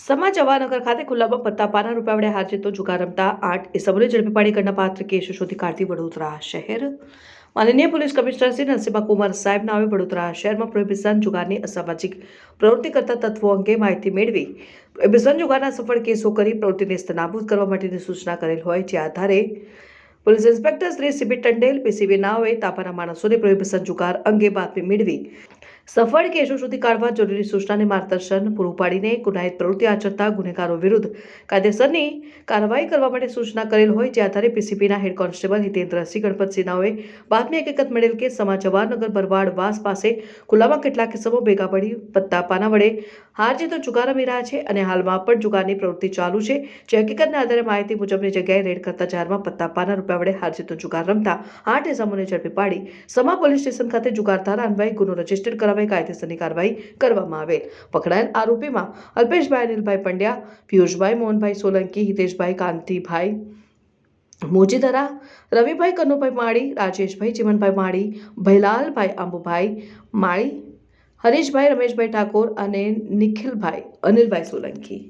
સમાજ જવાનગર ખાતે ખુલ્લામાં પત્તાપાના રૂપિયા વડે હાર જીતો જુગાર રમતા આઠ ઇસમોને ઝડપી પાડી ગણના પાત્ર કેસ શોધી કાઢતી વડોદરા શહેર. માનનીય પોલીસ કમિશનર શ્રી નરસિંહા કુમાર સાહેબ નામે વડોદરા શહેરમાં પ્રોહિબિશન જુગારની અસામાજિક પ્રવૃત્તિ કરતા તત્વો અંગે માહિતી મેળવી પ્રોહિબિશન જુગારના સફળ કેસો કરી પ્રવૃત્તિને નાબૂદ કરવા માટેની સૂચના કરેલ હોય જે આધારે police inspector Shri CB Tandel PCB નાઓએ તાપાના માણસોને પ્રોહિબિશન જુગાર અંગે બાતમી મેળવી. સફળ કેસો સુધી કાઢવા જરૂરી સૂચનાને માર્ગદર્શન પૂરું પાડીને ગુનાહિત પ્રવૃત્તિ આચરતા ગુનેગારો વિરુદ્ધ કાયદેસરની કાર્યવાહી કરવા માટે સૂચના કરેલ હોય જે આધારે પીસીપીના હેડ કોન્સ્ટેબલ હિતેન્દ્રસિંહ ગણપતસિંહ નાઓએ બાતમી હકીકત મળેલ કે સમા જવાહરનગર બરવાડ વાસ પાસે ખુલ્લામાં કેટલાક કિસ્સામાં ભેગા પડી પત્તા પાના વડે હાર જીતો રમી રહ્યા છે અને હાલમાં પણ જુગારની પ્રવૃત્તિ ચાલુ છે. જે હકીકતના આધારે માહિતી મુજબની જગ્યાએ રેડ કરતા જાહેરમાં પત્તા પાના રૂપિયા વડે હાર જીતો જુગાર રમતા આઠ ઇસમોને ઝડપી પાડી. સમા પોલીસ સ્ટેશન ખાતે જુગાર ધારા અન્વયે ગુનો રજિસ્ટર કરાવી કાયદેસરની કાર્યવાહી કરવામાં આવેલ. પકડાયેલ આરોપીમાં અલ્પેશભાઈ અનિલભાઈ પંડ્યા, પિયુષભાઈ મોહનભાઈ સોલંકી, હિતેશભાઈ કાંતિભાઈ મોજીદરા રવિભાઈ કનુભાઈ માળી, રાજેશભાઈ ચીમનભાઈ માળી, ભૈલાલભાઈ આંબુભાઈ માળી, હરીશભાઈ રમેશભાઈ ઠાકોર અને નિખિલભાઈ અનિલભાઈ સોલંકી.